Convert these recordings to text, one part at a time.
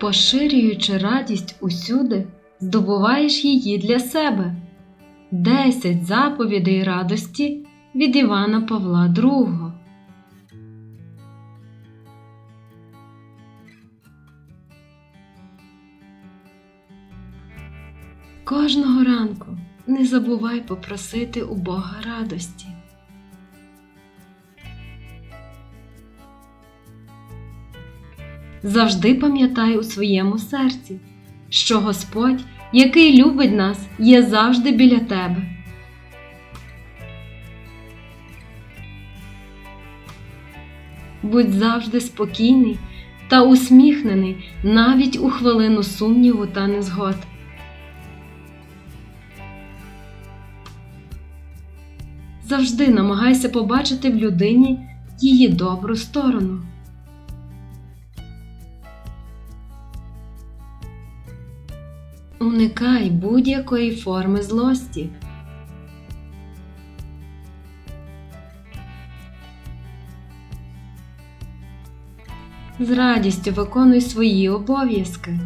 Поширюючи радість усюди, здобуваєш її для себе. Десять заповідей радості від Івана Павла II. Кожного ранку не забувай попросити у Бога радості. Завжди пам'ятай у своєму серці, що Господь, який любить нас, є завжди біля тебе. Будь завжди спокійний та усміхнений навіть у хвилину сумніву та незгод. Завжди намагайся побачити в людині її добру сторону. Уникай будь-якої форми злості. З радістю виконуй свої обов'язки.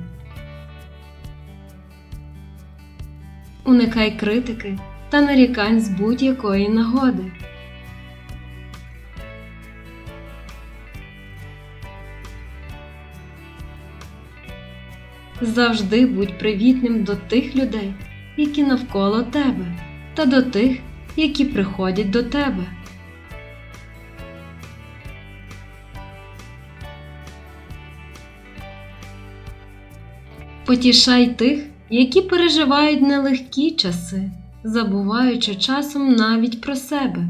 Уникай критики та нарікань з будь-якої нагоди. Завжди будь привітним до тих людей, які навколо тебе, та до тих, які приходять до тебе. Потішай тих, які переживають нелегкі часи, забуваючи часом навіть про себе.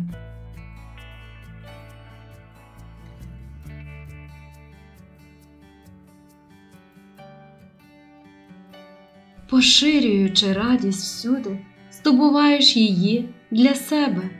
Поширюючи радість всюди, здобуваєш її для себе.